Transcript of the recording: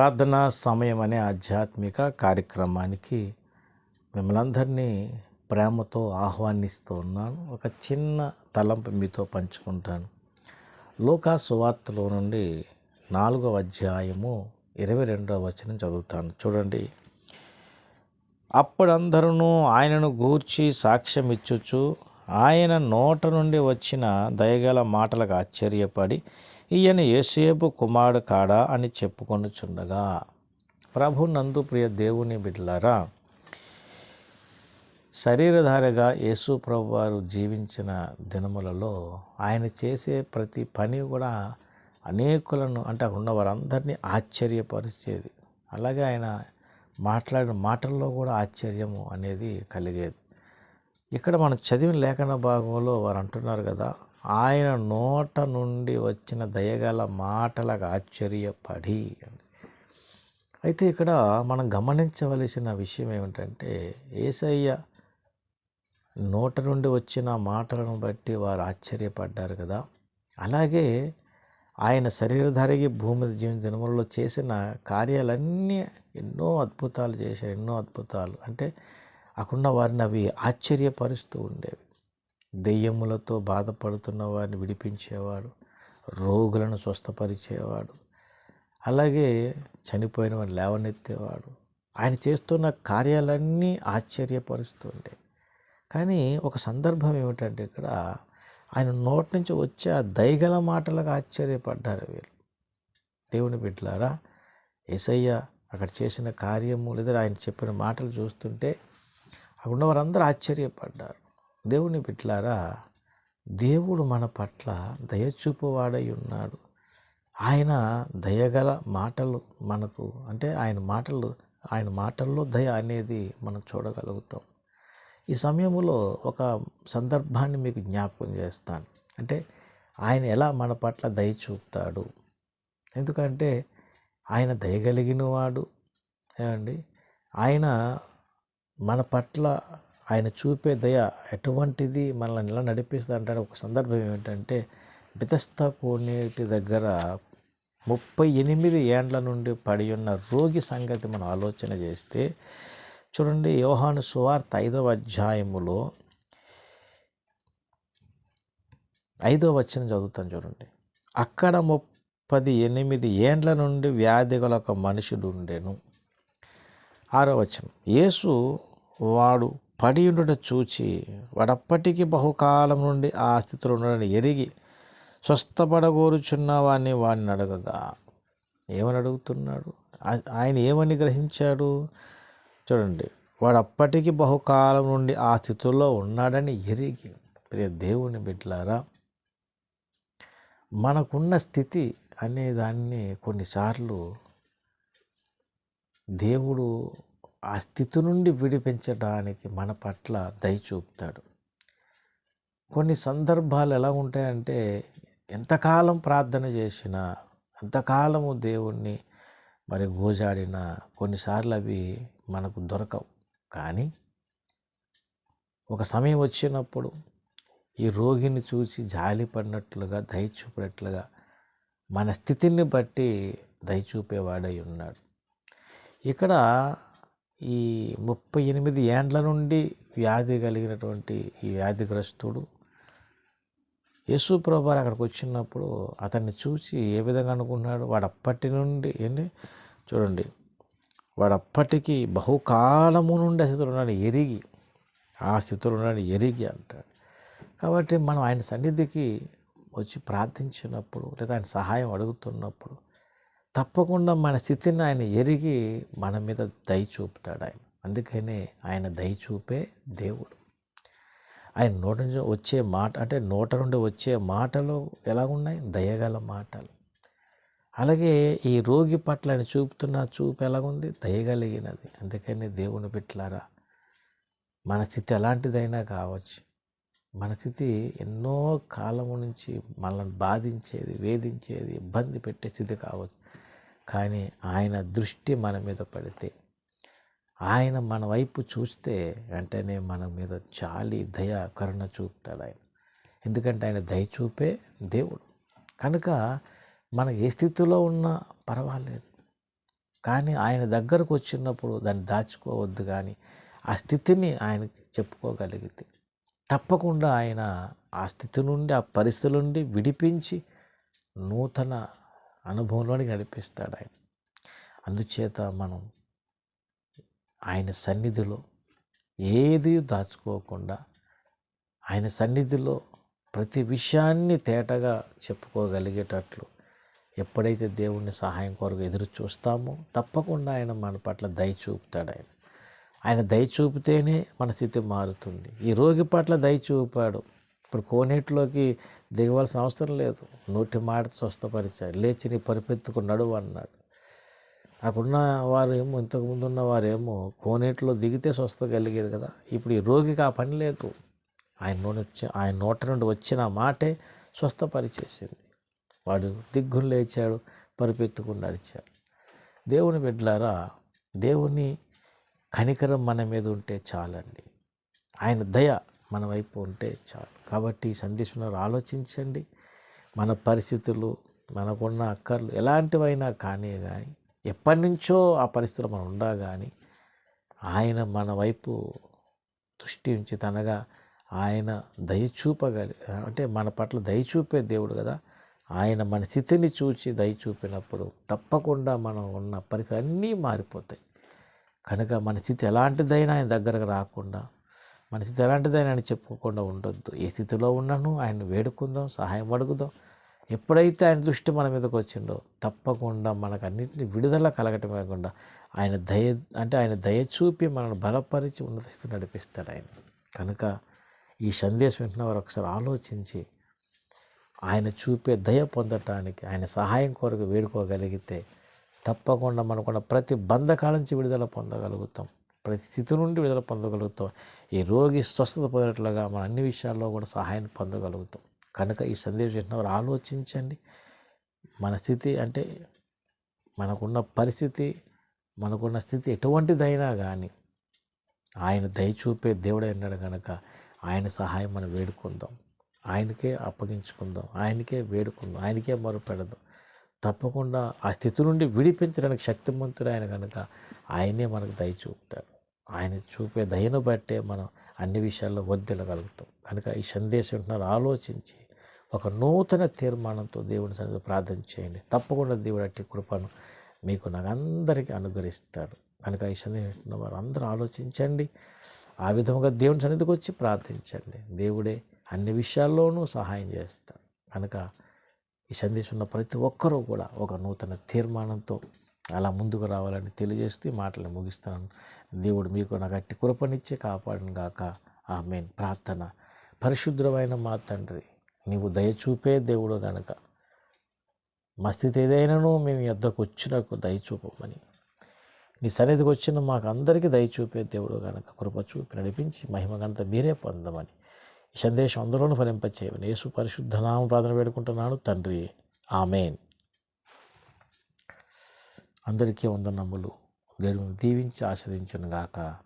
ప్రార్థనా సమయం అనే ఆధ్యాత్మిక కార్యక్రమానికి మిమ్మల్ందరినీ ప్రేమతో ఆహ్వానిస్తూ ఉన్నాను. ఒక చిన్న తలంపు మీతో పంచుకుంటాను. లోకా సువార్తలో నుండి నాలుగవ అధ్యాయము ఇరవై రెండవ వచనం చదువుతాను. చూడండి. అప్పుడందరూ ఆయనను గూర్చి సాక్ష్యం ఇచ్చుచు ఆయన నోట నుండి వచ్చిన దయగల మాటలకు ఆశ్చర్యపడి ఈయన ఏసేపు కుమారుడు కాడా అని చెప్పుకొనుచుండగా ప్రభు నందు ప్రియ దేవుని బిడ్డలారా శరీరధారిగా యేసు ప్రభు వారు జీవించిన దినములలో ఆయన చేసే ప్రతి పని కూడా అనేకులను అంటే అక్కడ ఉన్న వారందరినీ ఆశ్చర్యపరిచేది. అలాగే ఆయన మాట్లాడిన మాటల్లో కూడా ఆశ్చర్యము అనేది కలిగేది. ఇక్కడ మనం చదివిన లేఖన భాగంలో వారు అంటున్నారు కదా ఆయన నోట నుండి వచ్చిన దయగల మాటలకు ఆశ్చర్యపడి. అయితే ఇక్కడ మనం గమనించవలసిన విషయం ఏమిటంటే ఏసయ్య నోట నుండి వచ్చిన మాటలను బట్టి వారు ఆశ్చర్యపడ్డారు కదా. అలాగే ఆయన శరీరధారికి భూమి జీవన దినములలో చేసిన కార్యాలన్నీ ఎన్నో అద్భుతాలు చేశారు ఎన్నో అద్భుతాలు. అంటే అక్కడ వారిని అవి ఆశ్చర్యపరుస్తూ ఉండేవి. దెయ్యములతో బాధపడుతున్న వారిని విడిపించేవాడు రోగులను స్వస్థపరిచేవాడు అలాగే చనిపోయిన వారిని లేవనెత్తేవాడు. ఆయన చేస్తున్న కార్యాలన్నీ ఆశ్చర్యపరుస్తుండే. కానీ ఒక సందర్భం ఏమిటంటే ఇక్కడ ఆయన నోటి నుంచి వచ్చే ఆ దయగల మాటలకు ఆశ్చర్యపడ్డారు వీళ్ళు. దేవుని బిడ్డలారా ఎసయ్య అక్కడ చేసిన కార్యము లేదా ఆయన చెప్పిన మాటలు చూస్తుంటే అక్కడ ఉన్న వారందరూ ఆశ్చర్యపడ్డారు. దేవుని బిడ్డలారా దేవుడు మన పట్ల దయచూపువాడై ఉన్నాడు. ఆయన దయగల మాటలు మనకు అంటే ఆయన మాటలు ఆయన మాటల్లో దయ అనేది మనం చూడగలుగుతాం. ఈ సమయంలో ఒక సందర్భాన్ని మీకు జ్ఞాపకం చేస్తాను. అంటే ఆయన ఎలా మన పట్ల దయ చూపుతాడు? ఎందుకంటే ఆయన దయగలిగిన వాడు ఏమండి? ఆయన మన పట్ల ఆయన చూపే దయ ఎటువంటిది మనల్ని ఎలా నడిపిస్తుంది అంటే ఒక సందర్భం ఏమిటంటే బితస్త కోనేటి దగ్గర ముప్పై ఎనిమిది ఏండ్ల నుండి పడి ఉన్న రోగి సంగతి మనం ఆలోచన చేస్తే చూడండి యోహాను సువార్త ఐదవ అధ్యాయములో ఐదవ వచ్చిన చదువుతాను చూడండి. అక్కడ ముప్పది ఎనిమిది ఏండ్ల నుండి వ్యాధి గల ఒక మనుషుడు ఉండేను. ఆరో వచనం. యేసు వాడు పడి ఉండడం చూచి వాడప్పటికీ బహుకాలం నుండి ఆ స్థితిలో ఉండడని ఎరిగి స్వస్థపడగోరుచున్న వాడిని వాడిని అడగగా. ఏమని అడుగుతున్నాడు? ఆయన ఏమని గ్రహించాడు? చూడండి వాడు అప్పటికి బహుకాలం నుండి ఆ స్థితిలో ఉన్నాడని ఎరిగి. ప్రియ దేవుని బిడ్డలారా మనకున్న స్థితి అనే దాన్ని కొన్నిసార్లు దేవుడు ఆ స్థితి నుండి విడిపించడానికి మన పట్ల దయ చూపుతాడు. కొన్ని సందర్భాలు ఎలా ఉంటాయంటే ఎంతకాలం ప్రార్థన చేసినా ఎంతకాలము దేవుణ్ణి మరి గోజాడినా కొన్నిసార్లు అవి మనకు దొరకవు. కానీ ఒక సమయం వచ్చినప్పుడు ఈ రోగిని చూసి జాలి పడినట్లుగా దయ చూపినట్లుగా మన స్థితిని బట్టి దయ చూపేవాడై ఉన్నాడు. ఇక్కడ ఈ ముప్పై ఎనిమిది ఏండ్ల నుండి వ్యాధి కలిగినటువంటి ఈ వ్యాధిగ్రస్తుడు యేసు ప్రభు అక్కడికి వచ్చినప్పుడు అతన్ని చూసి ఏ విధంగా అనుకున్నాడు వాడు అప్పటి నుండి ఏంటి చూడండి. వాడు అప్పటికి బహుకాలము నుండి ఆ స్థితిలో ఉన్నాడు ఎరిగి. ఆ స్థితిలో ఉన్నాడు ఎరిగి అంటాడు. కాబట్టి మనం ఆయన సన్నిధికి వచ్చి ప్రార్థించినప్పుడు లేదా ఆయన సహాయం అడుగుతున్నప్పుడు తప్పకుండా మన స్థితిని ఆయన ఎరిగి మన మీద దయ చూపుతాడు ఆయన. అందుకనే ఆయన దయ చూపే దేవుడు. ఆయన నోట నుంచి వచ్చే మాట అంటే నోట నుండి వచ్చే మాటలు ఎలా ఉన్నాయి దయగల మాటలు. అలాగే ఈ రోగి పట్ల ఆయన చూపుతున్న చూపు ఎలాగుంది? దయగలిగినది. అందుకని దేవుని బిట్లారా మన స్థితి ఎలాంటిదైనా కావచ్చు. మన స్థితి ఎన్నో కాలము నుంచి మనల్ని బాధించేది వేధించేది ఇబ్బంది పెట్టే స్థితి కావచ్చు. కానీ ఆయన దృష్టి మన మీద పడితే ఆయన మన వైపు చూస్తే వెంటనే మన మీద చాలి దయ కరుణ చూపుతాడు ఆయన. ఎందుకంటే ఆయన దయ చూపే దేవుడు. కనుక మనం ఏ స్థితిలో ఉన్నా పర్వాలేదు. కానీ ఆయన దగ్గరకు వచ్చినప్పుడు దాన్ని దాచుకోవద్దు కానీ ఆ స్థితిని ఆయనకి చెప్పుకోగలిగితే తప్పకుండా ఆయన ఆ స్థితి నుండి ఆ పరిస్థితుల నుండి విడిపించి నూతన అనుభవంలోనికి నడిపిస్తాడు ఆయన. అందుచేత మనం ఆయన సన్నిధిలో ఏది దాచుకోకుండా ఆయన సన్నిధిలో ప్రతి విషయాన్ని తేటగా చెప్పుకోగలిగేటట్లు ఎప్పుడైతే దేవుణ్ణి సహాయం కొరకు ఎదురు చూస్తామో తప్పకుండా ఆయన మన పట్ల దయ చూపుతాడు ఆయన. ఆయన దయ చూపితేనే మన స్థితి మారుతుంది. ఈ రోగి పట్ల దయ చూపాడు. ఇప్పుడు కోనేటిలోకి దిగవలసిన అవసరం లేదు. నోటి మాట స్వస్థపరిచాడు. లేచి నీ పరిపెత్తుకు నడువు అన్నాడు. అక్కడున్న వారేమో ఇంతకుముందు ఉన్న వారేమో కోనేటిలో దిగితే స్వస్థ కలిగేది కదా. ఇప్పుడు ఈ రోగికి ఆ పని లేదు. ఆయన నూనె ఆయన నోట నుండి వచ్చిన మాటే స్వస్థపరిచేసింది. వాడు దిగ్గులు లేచాడు పరిపెత్తుకుని నడిచాడు. దేవుని బిడ్డలారా దేవుని కనికరం మన మీద ఉంటే చాలండి. ఆయన దయ మన వైపు ఉంటే చాలు. కాబట్టి సందేశంలో ఆలోచించండి. మన పరిస్థితులు మనకున్న అక్కర్లు ఎలాంటివైనా కానీ కానీ ఎప్పటి నుంచో ఆ పరిస్థితులు మనం ఉండా కానీ ఆయన మన వైపు దృష్టి ఉంచి తనగా ఆయన దయ చూపగలి అంటే మన పట్ల దయ చూపే దేవుడు కదా. ఆయన మన స్థితిని చూచి దయ చూపినప్పుడు తప్పకుండా మనం ఉన్న పరిస్థితులు అన్నీ మారిపోతాయి. కనుక మన స్థితి ఎలాంటిదైనా ఆయన దగ్గరకు రాకుండా మన ఎలాంటిదని ఎలాంటిదైనా ఆయన చెప్పుకోకుండా ఉండొద్దు. ఏ స్థితిలో ఉన్నాను ఆయన వేడుకుందాం సహాయం అడుగుదాం. ఎప్పుడైతే ఆయన దృష్టి మన మీదకి వచ్చిండో తప్పకుండా మనకు అన్నింటిని విడుదల కలగటమే కాకుండా ఆయన దయ అంటే ఆయన దయ చూపి మనల్ని బలపరిచి ఉన్నత స్థితి నడిపిస్తాడు ఆయన. కనుక ఈ సందేశం వింటున్న వారు ఒకసారి ఆలోచించి ఆయన చూపే దయ పొందటానికి ఆయన సహాయం కొరకు వేడుకోగలిగితే తప్పకుండా మనకున్న ప్రతి బంధకాల నుంచి విడుదల పొందగలుగుతాం. ప్రతి స్థితి నుండి విడుదల పొందగలుగుతాం. ఈ రోగి స్వస్థత పొందినట్లుగా మన అన్ని విషయాల్లో కూడా సహాయాన్ని పొందగలుగుతాం. కనుక ఈ సందేశం చేసినవారు వారు ఆలోచించండి. మన స్థితి అంటే మనకున్న పరిస్థితి మనకున్న స్థితి ఎటువంటిదైనా కానీ ఆయన దయ చూపే దేవుడే అన్నాడు కనుక ఆయన సహాయం మనం వేడుకుందాం. ఆయనకే అప్పగించుకుందాం. ఆయనకే వేడుకుందాం. ఆయనకే మొరపెడదాం. తప్పకుండా ఆ స్థితి నుండి విడిపించడానికి శక్తిమంతుడు ఆయన కనుక ఆయనే మనకు దయ చూపుతాడు. ఆయన చూపే దయను బట్టే మనం అన్ని విషయాల్లో వర్దిల్లగలుగుతాం కనుక ఈ సందేశం వింటున్నారు ఆలోచించి ఒక నూతన తీర్మానంతో దేవుని సన్నిధి ప్రార్థన చేయండి. తప్పకుండా దేవుడు అట్టి కృపను మీకు నాకు అందరికీ అనుగ్రహిస్తాడు. కనుక ఈ సందేశం వింటున్న వారు అందరూ ఆలోచించండి. ఆ విధముగా దేవుని సన్నిధికి వచ్చి ప్రార్థించండి. దేవుడే అన్ని విషయాల్లోనూ సహాయం చేస్తాడు. కనుక ఈ సందేశం ఉన్న ప్రతి ఒక్కరూ కూడా ఒక నూతన తీర్మానంతో అలా ముందుకు రావాలని తెలియజేస్తూ ఈ ముగిస్తాను దేవుడు మీకు నాకు అట్టి కృపనిచ్చి కాపాడను గాక. ఆమెన్. ప్రార్థన. పరిశుద్ధమైన మా తండ్రి నీవు దయచూపే దేవుడు గనక. మా స్థితి ఏదైనానూ మేము ఎద్దకు వచ్చినకు దయచూపమని. నీ సన్నిధికి వచ్చిన మాకు అందరికీ దయచూపే దేవుడు గనక కృప చూపి నడిపించి మహిమ గణత మీరే పొందమని. ఈ సందేశం అందరూను ఫలింపచేయమని యేసు పరిశుద్ధ నామ ప్రార్థన వేడుకుంటున్నాను. తండ్రి ఆమెన్. అందరికీ వందనములు. దేవుని దీవించి ఆశ్రదించును గాక